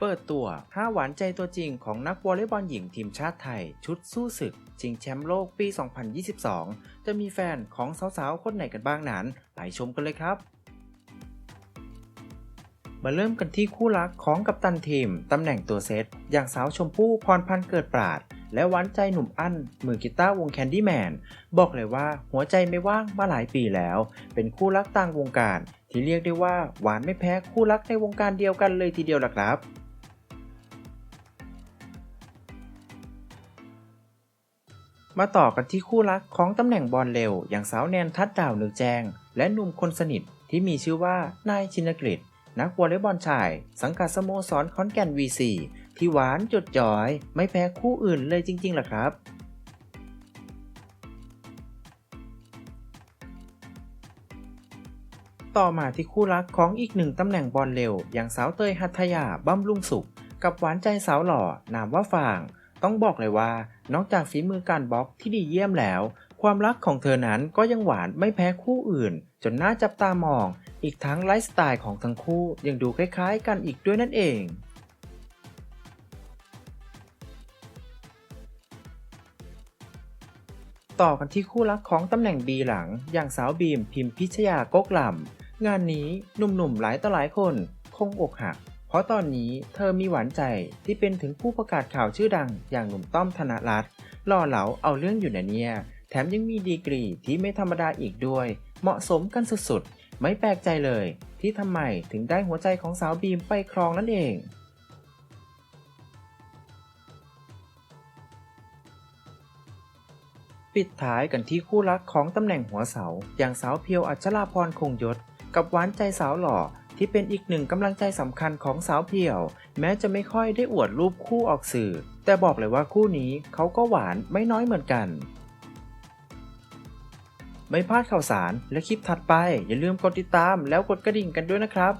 เปิดตัว 5 หวานใจตัวจริงของนักวอลเลย์บอลหญิงทีมชาติไทย ชุดสู้ศึกชิงแชมป์โลกปี 2022 จะมีแฟนของสาวๆ คนไหนกันบ้างนั้น ไปชมกันเลยครับ มาเริ่มกันที่คู่รักของกัปตันทีม ตำแหน่งตัวเซต อย่างสาวชมพู่พรพันธ์เกิดปราด และหวานใจหนุ่มอั้น มือกีตาร์วงแคนดี้แมน บอกเลยว่าหัวใจไม่ว่างมาหลายปีแล้ว เป็นคู่รักต่างวงการที่เรียกได้ว่าหวานไม่แพ้คู่รักในวงการเดียวกันเลยทีเดียวล่ะครับ มาต่อกันที่คู่รักของตำแหน่งบอลเร็ว อย่างสาวแนนทัดดาวนึกแจง และหนุ่มคนสนิทที่มีชื่อว่านายชินกฤษนักวอลเลย์บอลชาย สังกัดสโมสรขอนแก่น V4 ที่หวานจดจ่อย ไม่แพ้คู่อื่นเลยจริงๆล่ะครับต่อมาที่คู่รักของอีกหนึ่งตำแหน่งบอลเร็ว อย่างสาวเตยหัทยาบั้มลุงสุข กับหวานใจสาวหล่อนามว่าฟาง ต้องบอกเลยว่า นอกจากฝีมือการบล็อกที่ดีเยี่ยมแล้ว ความรักของเธอนั้นก็ยังหวานไม่แพ้คู่อื่น จนน่าจับตามอง อีกทั้งไลฟ์สไตล์ของทั้งคู่ยังดูคล้ายๆ กันอีกด้วยนั่นเองต่อกันที่คู่รักของตำแหน่งบีหลัง อย่างสาวบีมพิมพิชยากกลำงานนี้หนุ่มๆหลายต่อหลายคน คงอกหัก เพราะตอนนี้เธอมีหวานใจที่เป็นถึงผู้ประกาศข่าวชื่อดังอย่างหนุ่มต้อมธนรัตน์หล่อเหลาเอาเรื่องอยู่นะเนี่ย แถมยังมีดีกรีที่ไม่ธรรมดาอีกด้วย เหมาะสมกันสุดๆ ไม่แปลกใจเลย ที่ทำไมถึงได้หัวใจของสาวบีมไปครองนั่นเองปิดท้ายกันที่คู่รักของตำแหน่งหัวเสา อย่างสาวเพียวอัชราพรคงยศ กับหวานใจสาวหล่อ ที่เป็นอีกหนึ่งกำลังใจสำคัญของสาวเพียว แม้จะไม่ค่อยได้อวดรูปคู่ออกสื่อ แต่บอกเลยว่าคู่นี้เขาก็หวานไม่น้อยเหมือนกัน ไม่พลาดข่าวสารและคลิปถัดไป อย่าลืมกดติดตามแล้วกดกระดิ่งกันด้วยนะครับ